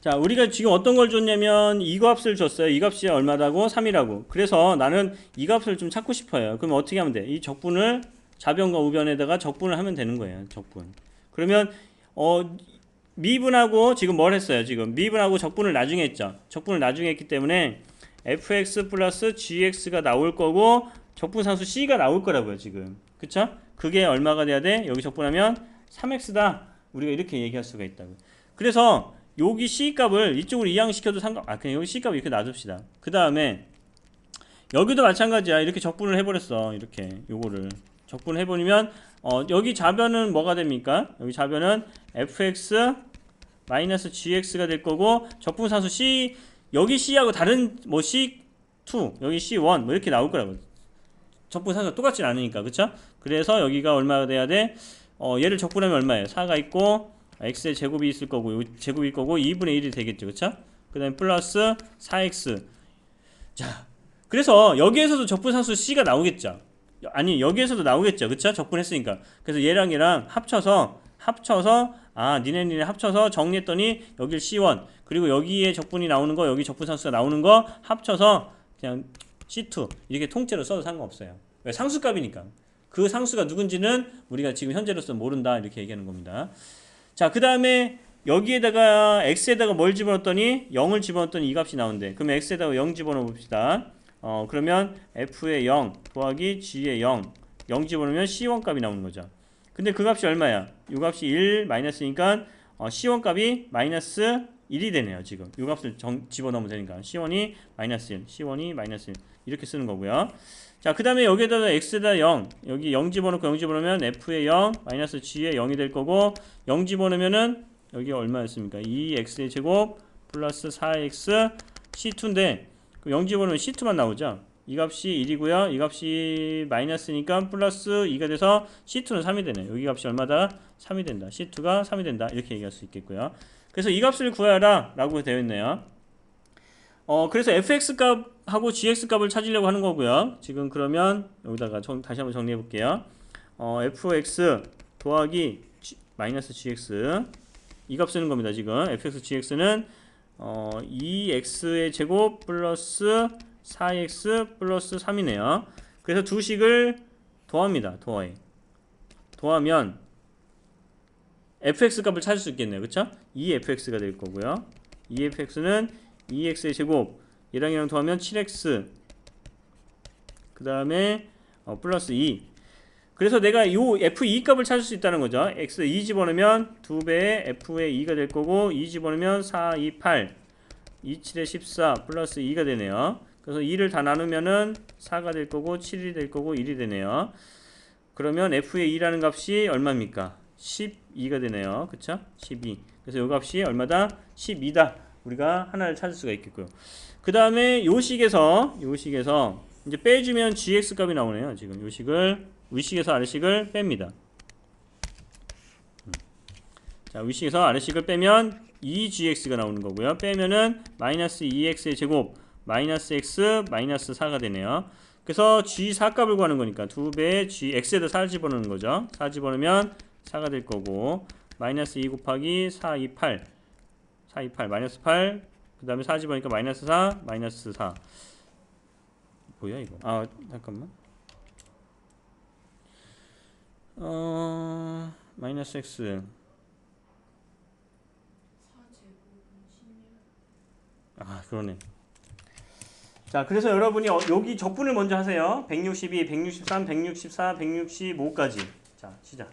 자, 우리가 지금 어떤 걸 줬냐면 이 값을 줬어요. 이 값이 얼마다고? 3이라고. 그래서 나는 이 값을 좀 찾고 싶어요. 그럼 어떻게 하면 돼? 이 적분을 좌변과 우변에다가 적분을 하면 되는 거예요. 적분. 그러면 어 미분하고 지금 뭘 했어요? 지금 미분하고 적분을 나중에 했죠. 적분을 나중에 했기 때문에 fx 플러스 gx가 나올 거고 적분상수 c가 나올 거라고요. 지금. 그쵸? 그게 얼마가 돼야 돼? 여기 적분하면 3x다. 우리가 이렇게 얘기할 수가 있다고. 그래서 여기 c 값을 이쪽으로 이항시켜도 상관 아 그냥 여기 c 값 이렇게 놔둡시다. 그 다음에 여기도 마찬가지야. 이렇게 적분을 해버렸어. 이렇게 요거를 적분을 해버리면 어, 여기 좌변은 뭐가 됩니까? 여기 좌변은 fx 마이너스 gx가 될 거고 적분산수 c 여기 c하고 다른 뭐 c2 여기 c1 뭐 이렇게 나올 거라고 적분산수가 똑같진 않으니까 그쵸? 그래서 여기가 얼마가 돼야 돼? 어, 얘를 적분하면 얼마예요? 4가 있고 x의 제곱이 있을 거고 요 제곱일 거고 2분의 1이 되겠죠. 그쵸? 그 다음에 플러스 4x 자 그래서 여기에서도 적분산수 c가 나오겠죠. 아니 여기에서도 나오겠죠. 그쵸? 적분했으니까. 그래서 얘랑 얘랑 합쳐서 합쳐서 아 니네 니네 합쳐서 정리했더니 여길 C1 그리고 여기에 적분이 나오는 거 여기 적분산수가 나오는 거 합쳐서 그냥 C2 이렇게 통째로 써도 상관없어요. 왜 상수값이니까. 그 상수가 누군지는 우리가 지금 현재로서 모른다 이렇게 얘기하는 겁니다 자 그 다음에 여기에다가 x에다가 뭘 집어넣었더니 0을 집어넣었더니 이 값이 나온대. 그럼 x에다가 0 집어넣어 봅시다. 어 그러면 f의 0 더하기 g의 0 0 집어넣으면 c1 값이 나오는 거죠. 근데 그 값이 얼마야? 이 값이 1 마이너스니까 어, C1 값이 마이너스 1이 되네요. 지금 이 값을 정, 집어넣으면 되니까 C1이 마이너스 1, C1이 마이너스 1 이렇게 쓰는 거고요. 자, 그 다음에 여기에다가 x에다 0 여기 0 집어넣고 0 집어넣으면 f의 0 마이너스 g의 0이 될 거고 0 집어넣으면은 여기 얼마였습니까? 2x의 제곱 플러스 4x c2인데 0 집어넣으면 c2만 나오죠. 이 값이 1이고요. 이 값이 마이너스니까 플러스 2가 돼서 C2는 3이 되네. 여기 값이 얼마다? 3이 된다. C2가 3이 된다. 이렇게 얘기할 수 있겠고요. 그래서 이 값을 구하라 라고 되어 있네요. 어, 그래서 fx 값하고 gx 값을 찾으려고 하는 거고요. 지금 그러면 여기다가 정, 다시 한번 정리해 볼게요. 어, fx 더하기 g, 마이너스 gx 이 값 쓰는 겁니다. 지금 fx gx는 어, 2x의 제곱 플러스 4x 플러스 3이네요. 그래서 두 식을 더합니다. 더해. 더하면 fx 값을 찾을 수 있겠네요. 그쵸? 2fx가 될 거고요. 2fx는 2x의 제곱 얘랑 얘랑 더하면 7x 그 다음에 어, 플러스 2 그래서 내가 요 f2 값을 찾을 수 있다는 거죠. x 2 집어넣으면 2배의 f의 2가 될 거고 2 집어넣으면 4, 2, 8 2, 7에 14 플러스 2가 되네요. 그래서 2를 다 나누면은 4가 될 거고 7이 될 거고 1이 되네요. 그러면 f의 2라는 값이 얼마입니까? 12가 되네요. 그쵸? 12. 그래서 이 값이 얼마다? 12다. 우리가 하나를 찾을 수가 있겠고요. 그 다음에 요 식에서 요 식에서 이제 빼주면 gx 값이 나오네요. 지금 요 식을 위식에서 아래식을 뺍니다. 음. 자, 위식에서 아래식을 빼면 2gx가 나오는 거고요. 빼면은 마이너스 2x의 제곱 마이너스 x 마이너스 4가 되네요. 그래서 g4 값을 구하는 거니까 2배 g x에다 4 집어넣는 거죠. 4 집어넣으면 4가 될 거고 마이너스 2 곱하기 4, 2, 8 4, 2, 8 마이너스 8 그 다음에 4 집어넣으니까 마이너스 4 마이너스 4 뭐야 이거? 아 잠깐만. 어 마이너스 x. 아 그러네. 자 그래서 여러분이 어, 여기 적분을 먼저 하세요. 162, 163, 164, 165까지. 자 시작